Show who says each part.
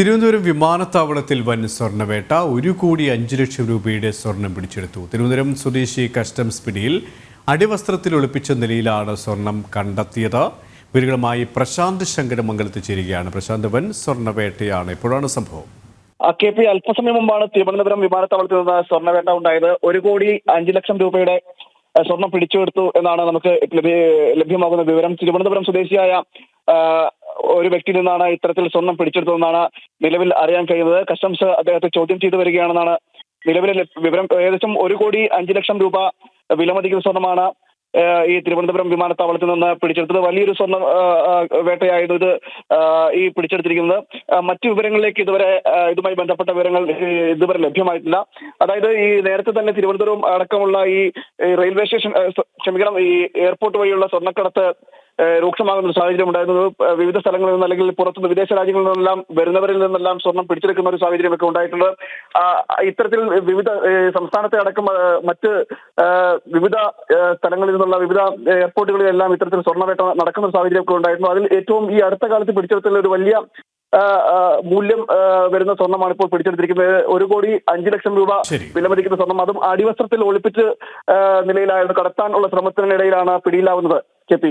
Speaker 1: തിരുവനന്തപുരം വിമാനത്താവളത്തിൽ വൻ സ്വർണവേട്ട ഒരു കോടി അഞ്ച് ലക്ഷം രൂപയുടെ സ്വർണം പിടിച്ചെടുത്തു. തിരുവനന്തപുരം സ്വദേശി കസ്റ്റംസ് പിടിയിൽ അടിവസ്ത്രത്തിൽ ഒളിപ്പിച്ച നിലയിലാണ് സ്വർണം കണ്ടെത്തിയത്. വിവരങ്ങളുമായി പ്രശാന്ത് ശങ്കരമംഗലത്ത് ചേരുകയാണ്. പ്രശാന്ത് വൻ സ്വർണവേട്ടയാണ് ഇപ്പോഴാണ് സംഭവം.
Speaker 2: കെ പി അല്പസമയം മുമ്പാണ് തിരുവനന്തപുരം വിമാനത്താവളത്തിൽ നിന്ന് സ്വർണവേട്ട ഉണ്ടായത്. ഒരു കോടി അഞ്ചു ലക്ഷം രൂപയുടെ സ്വർണം പിടിച്ചെടുത്തു എന്നാണ് നമുക്ക് ലഭ്യമാകുന്ന വിവരം. തിരുവനന്തപുരം സ്വദേശിയായ ഒരു വ്യക്തി നിന്നാണ് ഇത്തരത്തിൽ സ്വർണം പിടിച്ചെടുത്തതെന്നാണ് നിലവിൽ അറിയാൻ കഴിയുന്നത്. കസ്റ്റംസ് അദ്ദേഹത്തെ ചോദ്യം ചെയ്തു വരികയാണെന്നാണ് നിലവിലെ വിവരം. ഏകദേശം ഒരു കോടി അഞ്ചു ലക്ഷം രൂപ വിലമതിക്കുന്ന സ്വർണമാണ് ഈ തിരുവനന്തപുരം വിമാനത്താവളത്തിൽ നിന്ന് പിടിച്ചെടുത്തത്. വലിയൊരു സ്വർണ വേട്ടയായിരുന്നു ഇത് ഈ പിടിച്ചെടുത്തിരിക്കുന്നത്. മറ്റു വിവരങ്ങളിലേക്ക് ഇതുവരെ ഇതുമായി ബന്ധപ്പെട്ട വിവരങ്ങൾ ഇതുവരെ ലഭ്യമായിട്ടില്ല. അതായത് ഈ നേരത്തെ തന്നെ തിരുവനന്തപുരം അടക്കമുള്ള ഈ റെയിൽവേ സ്റ്റേഷൻ ക്ഷമിക്കണം ഈ എയർപോർട്ട് വഴിയുള്ള സ്വർണക്കടത്ത് രൂക്ഷമാകുന്ന ഒരു സാഹചര്യം ഉണ്ടായിരുന്നത് വിവിധ സ്ഥലങ്ങളിൽ നിന്ന് അല്ലെങ്കിൽ പുറത്തുനിന്ന് വിദേശ രാജ്യങ്ങളിൽ നിന്നെല്ലാം വരുന്നവരിൽ നിന്നെല്ലാം സ്വർണം പിടിച്ചെടുക്കുന്ന ഒരു സാഹചര്യമൊക്കെ ഉണ്ടായിട്ടുണ്ട്. ഇത്തരത്തിൽ വിവിധ സംസ്ഥാനത്തെ അടക്കം മറ്റ് വിവിധ സ്ഥലങ്ങളിൽ നിന്നുള്ള വിവിധ എയർപോർട്ടുകളിലെല്ലാം ഇത്തരത്തിൽ സ്വർണവേട്ട നടക്കുന്ന ഒരു സാഹചര്യമൊക്കെ ഉണ്ടായിരുന്നു. അതിൽ ഏറ്റവും ഈ അടുത്ത കാലത്ത് പിടിച്ചെടുത്തുള്ള ഒരു വലിയ മൂല്യം വരുന്ന സ്വർണമാണ് ഇപ്പോൾ പിടിച്ചെടുത്തിരിക്കുന്നത്. ഒരു കോടി അഞ്ചു ലക്ഷം രൂപ വിലമതിക്കുന്ന സ്വർണം. അതും അടിവസ്ത്രത്തിൽ ഒളിപ്പിച്ച് നിലയിലായിരുന്നു. കടത്താനുള്ള ശ്രമത്തിനിടയിലാണ് പിടിയിലാവുന്നത്. K P.